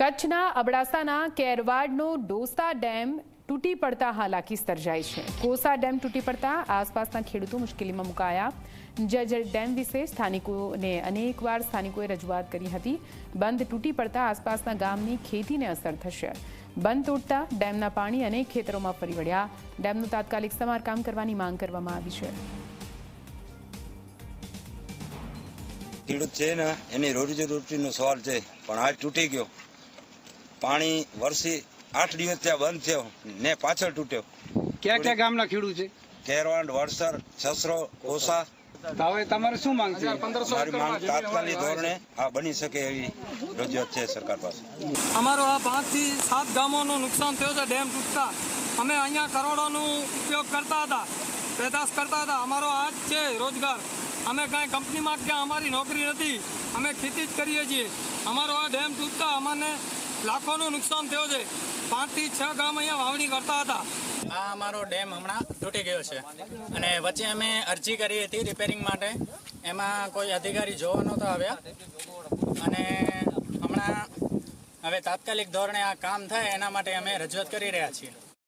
કચ્છના અબડાસાના કેરવાડનો ડોસા ડેમ તૂટી પડતા હાલાકી સર્જાઈ છે. કોસા ડેમ તૂટી પડતા આસપાસના ખેડૂતો મુશ્કેલીમાં મુકાયા. જજર ડેમ વિશે સ્થાનિકોને અનેકવાર સ્થાનિકોએ રજૂઆત કરી હતી. બંધ તૂટી પડતા આસપાસના ગામની ખેતીને અસર થશે. બંધ તૂટતા ડેમના પાણી અનેક ખેતરોમાં ફરી વળ્યા. ડેમનું તાત્કાલિક સમારકામ કરવાની માંગ કરવામાં આવી છે. ખેડૂત છે ને, એની રોજી રોટીનો સવાલ છે, પણ આજ તૂટી ગયો. પાણી વરસી આઠ દિવસ ત્યાં બંધ થયો ને પાછળ તૂટ્યો. ક્યાં ક્યાં ગામના ખેડૂત છે? કેરવાંડ વડસર છસરો ઓસા. હવે તમારે શું માંગ છે? મારી માંગ તાત્કાલિક ધોરણે આ બની શકે એવી રજૂઆત છે સરકાર પાસે. અમારો આ પાંચથી સાત ગામોનું નુકસાન થયું છે ડેમ તૂટતા. અમે અહીંયા કરોડોનું ઉપયોગ કરતા હતા પેદાશ કરતા હતા. અમારો આ જ છે રોજગાર. અમે કાંઈ કંપનીમાં ક્યાં અમારી નોકરી નથી. અમે ખેતી જ કરીએ છીએ. અમારો આ ડેમ તૂટતા અમને લાખોનું નુકસાન થયું છે. પાંચથી છ ગામ અહીંયા વાવણી કરતા હતા. આ અમારો ડેમ હમણાં તૂટી ગયો છે. અને વચ્ચે અમે અરજી કરી હતી રિપેરિંગ માટે. એમાં કોઈ અધિકારી જોવા નહોતા આવ્યા. અને હમણાં હવે તાત્કાલિક ધોરણે આ કામ થાય એના માટે અમે રજૂઆત કરી રહ્યા છીએ.